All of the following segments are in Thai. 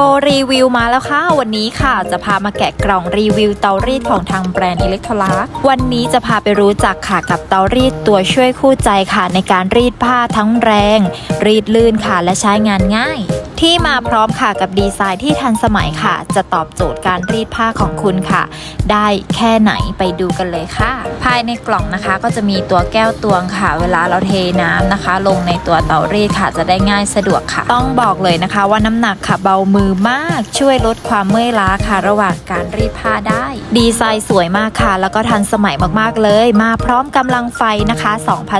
โบรีวิวมาแล้วค่ะ วันนี้ค่ะจะพามาแกะกล่องรีวิวเตารีดของทางแบรนด์อิเล็กทรลักวันนี้จะพาไปรู้จักค่ะกับเตารีดตัวช่วยคู่ใจค่ะในการรีดผ้าทั้งแรง รีดลื่นค่ะและใช้งานง่ายที่มาพร้อมค่ะกับดีไซน์ที่ทันสมัยค่ะ จะตอบโจทย์การรีดผ้าของคุณค่ะ ได้แค่ไหนไปดูกันเลยค่ะ ภายในกล่องนะคะก็จะมีตัวแก้วตวงค่ะ เวลาเราเทน้ำนะคะ ลงในตัวเตารีดค่ะ จะได้ง่ายสะดวกค่ะ ต้องบอกเลยนะคะว่าน้ำหนักค่ะเบามือมาก ช่วยลดความเมื่อยล้าค่ะ ระหว่างการรีดผ้าได้ ดีไซน์สวยมากค่ะ แล้วก็ทันสมัยมากๆเลย มาพร้อมกำลังไฟนะคะ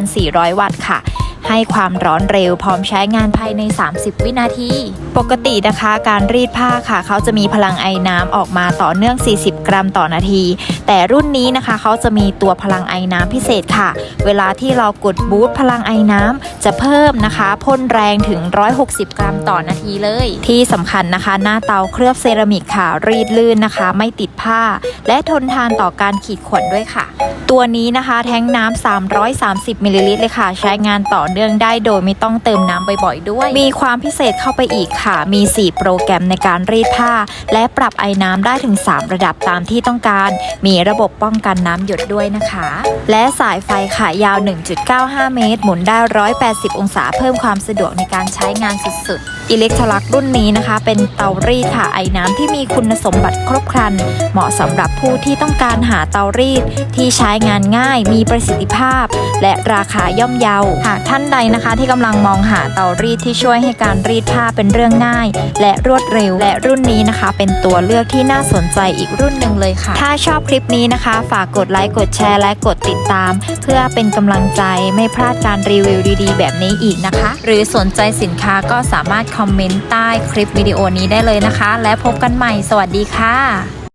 2,400 วัตต์ค่ะ ให้ความร้อนเร็วพร้อมใช้งานภายใน 30 วินาที ปกตินะคะการรีดผ้าค่ะ เขาจะมีพลังไอน้ำออกมาต่อเนื่อง 40 กรัมต่อนาที แต่รุ่นนี้นะคะเขาจะมีตัวพลังไอน้ำพิเศษค่ะ เวลาที่เรากดบูตพลังไอน้ำจะเพิ่มนะคะพ่นแรงถึง 160 กรัมต่อนาทีเลย ที่สำคัญนะคะ หน้าเตาเคลือบเซรามิกค่ะ รีดลื่นนะคะ ไม่ติดผ้า และทนทานต่อการขีดข่วนด้วยค่ะ ตัวนี้นะคะแท้งน้ำ 330 มิลลิลิตรเลยค่ะ ใช้งานต่อเนื่องได้โดยไม่ต้องเติมน้ำบ่อยๆด้วย มีความพิเศษเข้าไปอีกค่ะ มี 4 โปรแกรมในการรีดผ้า และปรับไอน้ำได้ถึง 3 ระดับตามที่ต้องการ มีระบบป้องกันน้ำหยดด้วยนะคะ และสายไฟค่ะยาว 1.95 เมตร หมุนได้ 180 องศาเพิ่มความสะดวกในการใช้งานสุดๆ อิเล็กทรลักรุ่นนี้นะคะ เป็นเตารีดค่ะไอน้ำที่มีคุณสมบัติครบครัน เหมาะสำหรับผู้ที่ต้องการหาเตารีด ที่ใช้งานง่าย มีประสิทธิภาพ และราคาย่อมเยาหากท่านใดนะคะ ที่กำลังมองหาเตารีดที่ช่วยให้การรีดผ้าเป็นเรื่องง่าย และรวดเร็ว และรุ่นนี้นะคะ เป็นตัวเลือกที่น่าสนใจอีกรุ่นหนึ่งเลยค่ะ ถ้าชอบคลิปนี้นะคะ ฝากกดไลค์กดแชร์และกดติดตาม เพื่อเป็นกำลังใจไม่พลาดการรีวิวดีๆ แบบนี้อีกนะคะ หรือสนใจสินค้าก็สามารถคอมเมนต์ใต้คลิปวิดีโอนี้ได้เลยนะคะ และพบกันใหม่ สวัสดีค่ะ